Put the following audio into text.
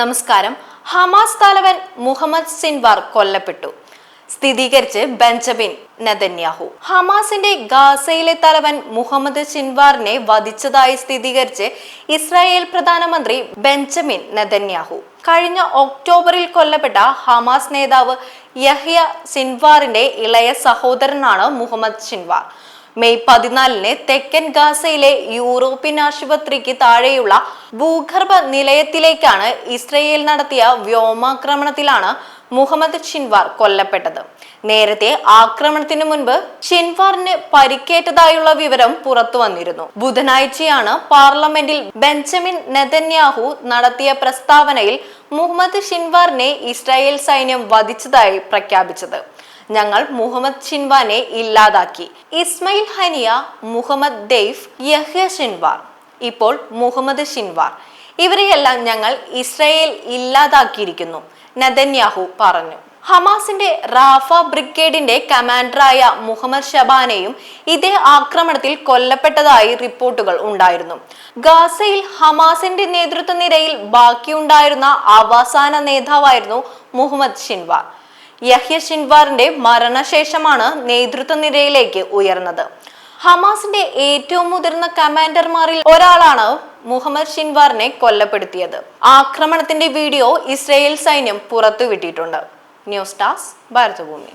നമസ്കാരം. ഹമാസ് തലവൻ മുഹമ്മദ് സിൻവാർ കൊല്ലപ്പെട്ടു. സ്ഥിരീകരിച്ച് ബെഞ്ചമിൻ നെതന്യാഹു. ഹമാസിന്റെ ഗാസയിലെ തലവൻ മുഹമ്മദ് സിൻവാറിനെ വധിച്ചതായി സ്ഥിരീകരിച്ച് ഇസ്രായേൽ പ്രധാനമന്ത്രി ബെഞ്ചമിൻ നെതന്യാഹു. കഴിഞ്ഞ ഒക്ടോബറിൽ കൊല്ലപ്പെട്ട ഹമാസ് നേതാവ് യഹ്യ സിൻവാറിന്റെ ഇളയ സഹോദരനാണ് മുഹമ്മദ് സിൻവാർ. മെയ് പതിനാലിന് തെക്കൻ ഗാസയിലെ യൂറോപ്യൻ ആശുപത്രിക്ക് താഴെയുള്ള ഭൂഗർഭ നിലയത്തിലേക്കാണ് ഇസ്രയേൽ നടത്തിയ വ്യോമാക്രമണത്തിലാണ് മുഹമ്മദ് ഷിൻവാർ കൊല്ലപ്പെട്ടത്. നേരത്തെ ആക്രമണത്തിന് മുൻപ് ഷിൻവാറിന് പരിക്കേറ്റതായുള്ള വിവരം പുറത്തു വന്നിരുന്നു. ബുധനാഴ്ചയാണ് പാർലമെന്റിൽ ബെഞ്ചമിൻ നെതന്യാഹു നടത്തിയ പ്രസ്താവനയിൽ മുഹമ്മദ് ഷിൻവാറിനെ ഇസ്രായേൽ സൈന്യം വധിച്ചതായി പ്രഖ്യാപിച്ചത്. ഞങ്ങൾ മുഹമ്മദ് ഷിൻവാനെ ഇല്ലാതാക്കി. Ismail Haniyeh Mohammed Deif Yahya Sinwar ഇപ്പോൾ മുഹമ്മദ് ഷിൻവാർ ഇവരെയെല്ലാം ഞങ്ങൾ ഇസ്രയേൽ ഇല്ലാതാക്കിയിരിക്കുന്നു നദന്യാഹു പറഞ്ഞു. ഹമാസിന്റെ റാഫ ബ്രിഗേഡിന്റെ കമാൻഡറായ മുഹമ്മദ് ഷബാനെയും ഇതേ ആക്രമണത്തിൽ കൊല്ലപ്പെട്ടതായി റിപ്പോർട്ടുകൾ ഉണ്ടായിരുന്നു. ഗാസയിൽ ഹമാസിന്റെ നേതൃത്വ നിരയിൽ ബാക്കിയുണ്ടായിരുന്ന അവസാന നേതാവായിരുന്നു മുഹമ്മദ് ഷിൻവാർ യഹ്യ ഷിൻവാറിന്റെ മരണശേഷമാണ് നേതൃത്വ നിരയിലേക്ക് ഉയർന്നത്. ഹമാസിന്റെ ഏറ്റവും മുതിർന്ന കമാൻഡർമാരിൽ ഒരാളാണ് മുഹമ്മദ് ഷിൻവാറിനെ കൊല്ലപ്പെടുത്തിയത്. ആക്രമണത്തിന്റെ വീഡിയോ ഇസ്രയേൽ സൈന്യം പുറത്തുവിട്ടിട്ടുണ്ട്. News desk Bharathabhoomi.